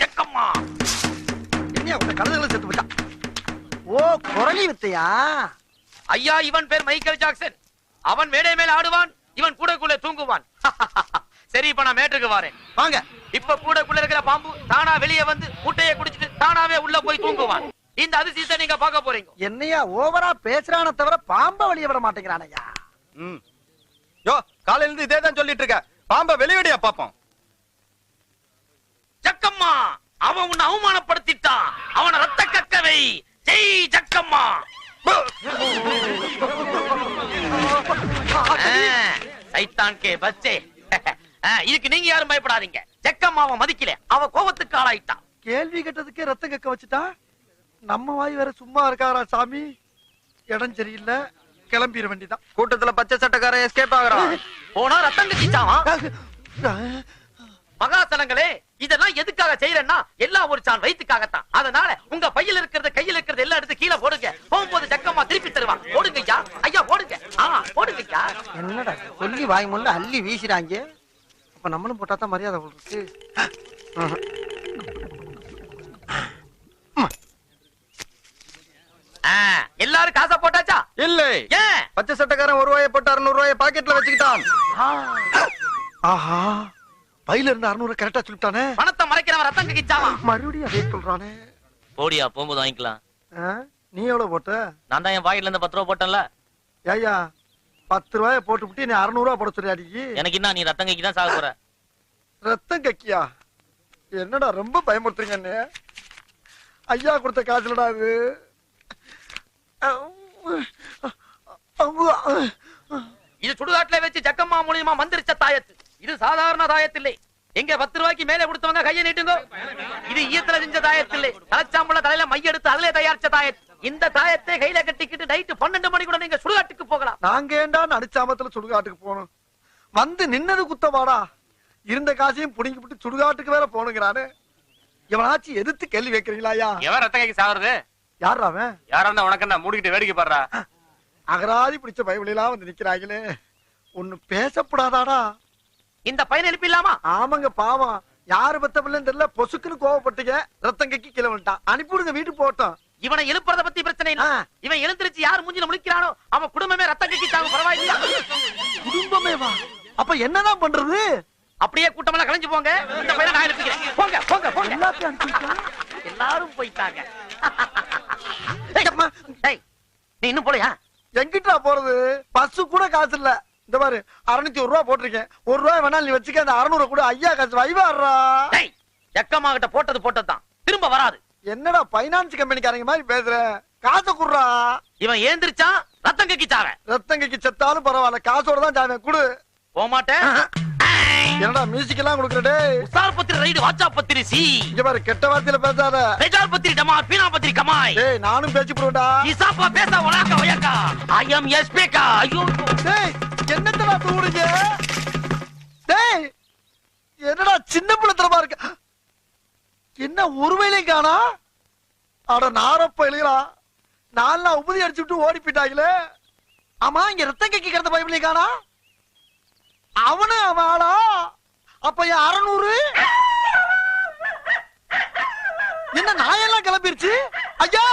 ஜக்கம்மா என்ன உங்க கழுதுகளை செத்து போச்சான் ஓ குரலி வித்தையா? ஐயா இவன் பேர் மைக்கேல் ஜாக்சன். அவன் மேடை மேல ஆடுவான் இவன் கூடக்குள்ள தூங்குவான். சரி இப்ப நான் மேட்டுக்கு வரேன். வாங்க. இப்ப கூடக்குள்ள இருக்கிற பாம்பு தானா வெளியே வந்து முட்டையை குடிச்சிட்டு தானாவே உள்ள போய் தூங்குவான். இந்த அதிசயத்தை நீங்க பார்க்க போறீங்க. என்னையா ஓவரா பேசுறான தவிர பாம்ப வெளிய விட மாட்டேங்கிறானையா? ம். யோ காலையில இருந்து இதே தான் சொல்லிட்டு இருக்க. பாம்ப வெளியடியா பாப்போம் ஜக்கம்மா அவன் உன்னை அவமானப்படுத்திட்டான் அவனை ரத்த கக்கவை ஜெய் ஜக்கம்மா ஆ, சைத்தான் கே பச்சே ஆ, இதுக்கு நீங்க யாரும் பயப்படாதீங்க. ஜக்கம்மா அவன் மதிக்கல. அவ கோபத்துக்கு ஆளாயிட்டான் கேள்வி கேட்டதுக்கே ரத்தம் கக்க வச்சுட்டா? நம்ம வாய் வேற சும்மா இருக்காரா சாமி? இடம் சரியில்லை. கிளம்பிட வேண்டிதான் கூட்டத்துல பச்சை சட்டக்காரன் எஸ்கேப் ஆகுறான். போனா ரத்தம் கட்டிச்சாவான் மகாசனங்களே இதெல்லாம் எதுக்காக செய்யறேன்னா எல்லாம் ஒரு சான் வயிற்றுக்காகத்தான் அதனால உங்க பையில இருக்கிறது கையில இருக்கிறது எல்லாம் எடுத்து கீழே போடுங்க. போகும்போது ஜக்கம்மா திருப்பி தருவான். போடுங்க ஐயா ஐயா போடுங்க ஆ போடுங்க ஐயா என்னடா சொல்லி வாய் முள்ள அள்ளி வீசுறாங்க அப்ப நம்மளும் போட்டா தான் மரியாதை ஆ, எல்லாரும் காசை போட்டாச்சா? இல்லை. ஏன்? பச்சை சட்டக்காரன் ஒரு ரூபாயை போட்டு அறுநூறு ரூபாயை பாக்கெட்ல வச்சுக்கிட்டான். ஆஹா பையில இருந்து அறுநூறு கரெக்டா சொல்லிட்டானே. பணத்தை மறைக்கிறவன் ரத்தம் கக்கிச்சாவான் மறுபடியும் அதே சொல்றானே. போடியா போகும்போது வாங்கிக்கலாம். ஆ? நீ எவ்வளவு போட்ட? நான் தான் என் பாக்கெட்ல இருந்து பத்து ரூபா போட்டேன்ல. ஏய்யா பத்து ரூபாய போட்டு நீ அறுநூறு ரூபா போட சொல்லியாடி. எனக்கு என்ன நீ ரத்தம் கைக்கு தான் சாக போற? ரத்தம் கக்கியா? என்னடா ரொம்ப பயமுறுத்துறீங்க அண்ணே ஐயா கொடுத்த காசுலடா இது இது சுடுகாட்டுல வச்சு ஜக்கம்மா மூலியமா மந்திரிச்ச தாயத்து. இது சாதாரண தாயத்தில்லை. எங்க பத்து ரூபாய்க்கு மேல கொடுத்தவங்க கையை நீட்டுங்க. இது ஈயத்துல செஞ்ச தாயத்தில்லை. தலைச்சாம்பள தலையில மைய எடுத்து அதுல தயாரிச்ச தாயத்து. இந்த தாயத்தை கையில கட்டிக்கிட்டு நைட்டு பன்னெண்டு மணி கூட நீங்க சுடுகாட்டுக்கு போகலாம். நாங்க ஏண்டா நடிச்சாமத்துல சுடுகாட்டுக்கு போகணும்? வந்து நின்னது குத்தவாடா இருந்த காசையும் புடிங்கி விட்டு சுடுகாட்டுக்கு வேற போனுங்கிறானு எவனாச்சும் எதிர்த்து கேள்வி வைக்கிறீங்களா ஐயா? எவன் ரத்த கைக்கு சாகுறது யார் அவன்? யாரா இருந்தா உனக்கு என்ன மூடிக்கிட்டு வேடிக்கை பாடுறா? அகராதி பிடிச்ச பைபிளெல்லாம் வந்து நிக்கிறாங்களே ஒண்ணு பேசப்படாதாடா. இந்த பையனை எழுப்பிடலாமா? ஆமாங்க பாவம். யாரு பத்த பிள்ளைன்னு தெரியல பொசுக்குன்னு கோவப்பட்டீங்க. ரத்தம் கக்கி கீழே விட்டான் அனுப்பிவிடுங்க வீட்டுக்கு போட்டோம் இவனை எழுப்புறத பத்தி பிரச்சனை. இவன் எழுந்திருச்சு யார் மூஞ்சில முழிக்கிறானோ அவன் குடும்பமே ரத்தம் கக்கிச்சாங்க பரவாயில்லையா குடும்பமே வா. அப்ப என்னதான் பண்றது? அப்படியே கூட்டமெல்லாம் கலைஞ்சு போங்க. இந்த பையனை நான் போங்க போங்க போங்க. எல்லாரும் போயிட்டாங்க. நீ இன்னும் போலையா? எங்கிட்டா போறது? பஸ் கூட காசு இல்ல. இந்த பாரு அறுநூத்தி ஒரு ரூபா போட்டிருக்கேன். ஒரு ரூபாய் வேணாலும் நீ வச்சுக்க அந்த அறுநூறு கூட ஐயா காசு வைவாடுறா டேய் ஜக்கம்மா கிட்ட போட்டது போட்டதுதான். திரும்ப வராது. என்னடா பைனான்ஸ் கம்பெனிக்காரங்க மாதிரி பேசுற? காசை குடுறா. இவன் ஏந்திரிச்சான் ரத்தம் கக்கிச்சாவன் ரத்தங்கைக்கு செத்தாலும் பரவாயில்ல காசோட தான் ஜாமீன் குடு. போமாட்டேன் என்னடா மியூசிக் எல்லாம் கொடுக்குற டேய் உசார் பத்திரி ரைடு வாச்சா பத்திரி சி. இங்க பாரு கெட்ட வார்த்தையில பேசாத. பெஜார் பத்திரி டமார் பீனா பத்திரி கமாய் டேய் நானும் பேச்சு போடுவேன்டா. இசாப்பா பேச ஒலாக்கா ஒயக்கா. ஐ எம் எஸ் பேக்கா ஐயோ. டேய் என்னத்தடா தூடுங்க என்ன உருவையிலையும் காணா அட நாரப்ப எழுகிறா. நாலு நாள் உபதி அடிச்சு விட்டு ஓடி போயிட்டாங்களே ஆமா இங்க ரத்தம் கக்கி கிடந்த பைபிளையும் காணா அவனும் அவன் ஆளா? அப்ப என் அறநூறு? என்ன நாயெல்லாம் கிளம்பிருச்சு? ஐயா!